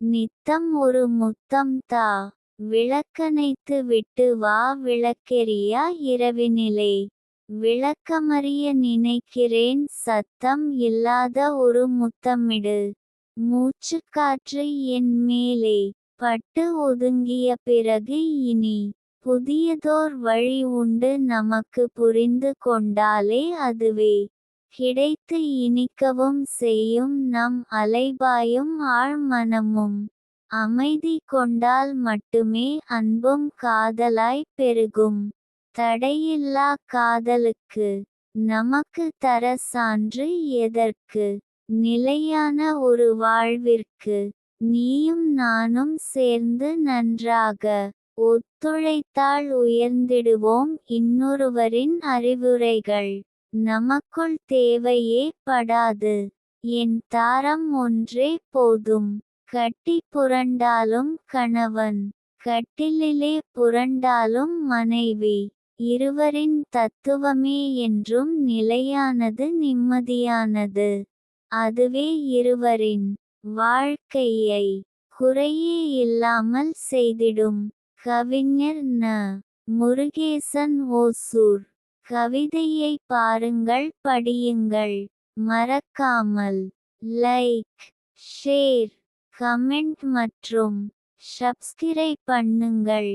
நித்தம் ஒரு முத்தம் தா. விளக்கனைத்து விட்டு வா விளக்கெரியா இரவினிலே. விளக்கமறிய நினைக்கிறேன் சத்தம் இல்லாத ஒரு முத்தமிடு. மூச்சுக்காற்று என் மேலே. பட்டு ஒதுங்கிய பிறகு இனி. புதியதோர் வழி உண்டு நமக்கு புரிந்து கொண்டாலே அதுவே. கிடைத்து இனிக்கவும் செய்யும் நம் அலைபாயும் ஆழ்மனமும். அமைதி கொண்டால் மட்டுமே அன்பும் காதலாய் பெருகும். தடையில்லா காதலுக்கு நமக்கு தர சான்று எதற்கு? நிலையான ஒரு வாழ்விற்கு நீயும் நானும் சேர்ந்து நன்றாக ஒத்துழைத்தால் உயர்ந்திடுவோம் இன்னொருவரின் அறிவுரைகள். நமக்குள் தேவையே படாது. என் தாரம் ஒன்றே போதும். கட்டி புரண்டாலும் கணவன். கட்டிலிலே புரண்டாலும் மனைவி. இருவரின் தத்துவமே என்றும் நிலையானது நிம்மதியானது. அதுவே இருவரின் வாழ்க்கையை குறையே இல்லாமல் செய்திடும். கவிஞர் ந. முருகேசன் ஓசூர். கவிதையை பாருங்கள் படியுங்கள். மறக்காமல் லைக் ஷேர் கமெண்ட் மற்றும் சப்ஸ்கிரைப் பண்ணுங்கள்.